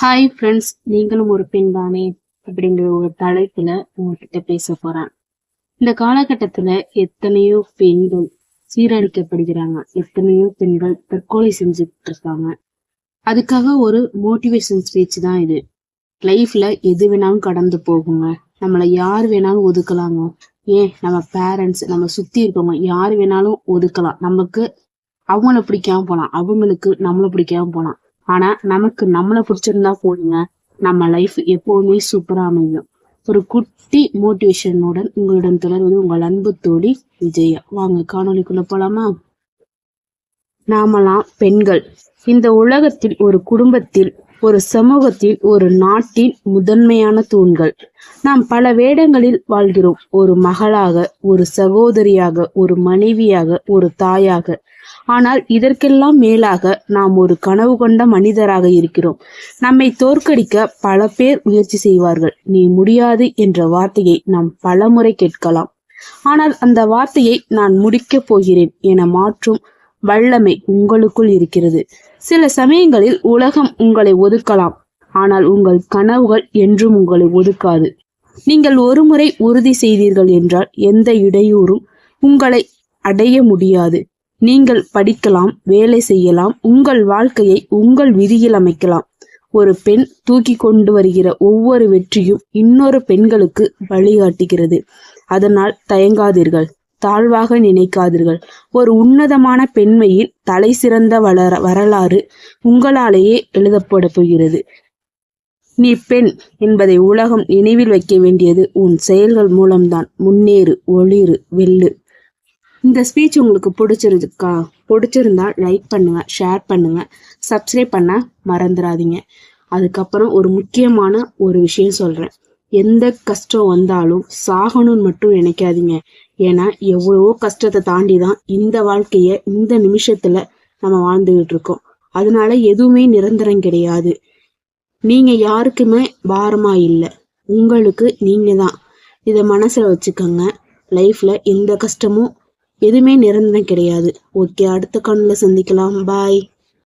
Hi friends நீங்களும் ஒரு பெண் தானே அப்படிங்கிற ஒரு தலைப்புல உங்ககிட்ட பேச போறேன். இந்த காலகட்டத்துல எத்தனையோ பெண்கள் சீரழிக்கப்படுகிறாங்க. எத்தனையோ பெண்கள் தற்கொலை செஞ்சுட்டு இருக்காங்க அதுக்காக ஒரு மோட்டிவேஷன் ஸ்பீச் தான் இது. லைஃப்ல எது வேணாலும் கடந்து போகுங்க. நம்மளை யார் வேணாலும் ஒதுக்கலாங்க. ஏன்? நம்ம பேரண்ட்ஸ் நம்ம சுத்தி இருக்கவங்க யார் வேணாலும் ஒதுக்கலாம். நமக்கு அவங்கள பிடிக்காம போலாம். அவங்களுக்கு நம்மளை பிடிக்காம போலாம். ஆனா நமக்கு நம்மள பிடிச்சிருந்தா போதுங்க. நம்ம லைஃப் எப்பவுமே சூப்பரா அமையும். ஒரு குட்டி மோட்டிவேஷனுடன் உங்களிடம் தொடர்வது உங்கள் அன்பு தோழி விஜயா. வாங்க காணொலிக்குள்ள போலாமா? நாமெல்லாம் பெண்கள். இந்த உலகத்தில் ஒரு குடும்பத்தில் ஒரு சமூகத்தில் ஒரு நாட்டின் முதன்மையான தூண்கள். நாம் பல வேடங்களில் வாழ்கிறோம். ஒரு மகளாக ஒரு சகோதரியாக ஒரு மனைவியாக ஒரு தாயாக. ஆனால் இதற்கெல்லாம் மேலாக நாம் ஒரு கனவு கொண்ட மனிதராக இருக்கிறோம். நம்மை தோற்கடிக்க பல பேர் முயற்சி செய்வார்கள். நீ முடியாது என்ற வார்த்தையை நாம் பலமுறை கேட்கலாம். ஆனால் அந்த வார்த்தையை நான் முடிக்கப் போகிறேன் என மாற்றும் வல்லமை உங்களுக்குள் இருக்கிறது. சில சமயங்களில் உலகம் உங்களை ஒதுக்கலாம். ஆனால் உங்கள் கனவுகள் என்றும் உங்களை ஒதுக்காது. நீங்கள் ஒருமுறை உறுதி செய்தீர்கள் என்றால் எந்த இடையூறும் உங்களை அடைய முடியாது. நீங்கள் படிக்கலாம் வேலை செய்யலாம் உங்கள் வாழ்க்கையை உங்கள் விதியில் அமைக்கலாம். ஒரு பெண் தூக்கி கொண்டு வருகிற ஒவ்வொரு வெற்றியும் இன்னொரு பெண்களுக்கு வழிகாட்டுகிறது. அதனால் தயங்காதீர்கள். தாழ்வாக நினைக்காதீர்கள். ஒரு உன்னதமான பெண்மையின் தலை சிறந்த வளர வரலாறு உங்களாலேயே எழுதப்பட போகிறது. நீ பெண் என்பதை உலகம் நினைவில் வைக்க வேண்டியது உன் செயல்கள் மூலம்தான். முன்னேறு ஒளிரு வெல்லு. இந்த ஸ்பீச் உங்களுக்கு பிடிச்சிருக்கா பிடிச்சிருந்தா லைக் பண்ணுங்க ஷேர் பண்ணுங்க சப்ஸ்கிரைப் பண்ண மறந்துடாதீங்க. அதுக்கப்புறம் ஒரு முக்கியமான ஒரு விஷயம் சொல்றேன். எந்த கஷ்டம் வந்தாலும் சாகணும்னு மட்டும் நினைக்காதீங்க. ஏன்னா எவ்வளவோ கஷ்டத்தை தாண்டி தான் இந்த வாழ்க்கையை இந்த நிமிஷத்துல நம்ம வாழ்ந்துகிட்டு இருக்கோம். அதனால எதுவுமே நிரந்தரம் கிடையாது. நீங்க யாருக்குமே பாரமா இல்லை. உங்களுக்கு நீங்க தான் இதை மனசுல வச்சுக்கோங்க. லைஃப்ல எந்த கஷ்டமும் எதுவுமே நிரந்தரம் கிடையாது. ஓகே அடுத்த கண்ணில் சந்திக்கலாம். பாய்.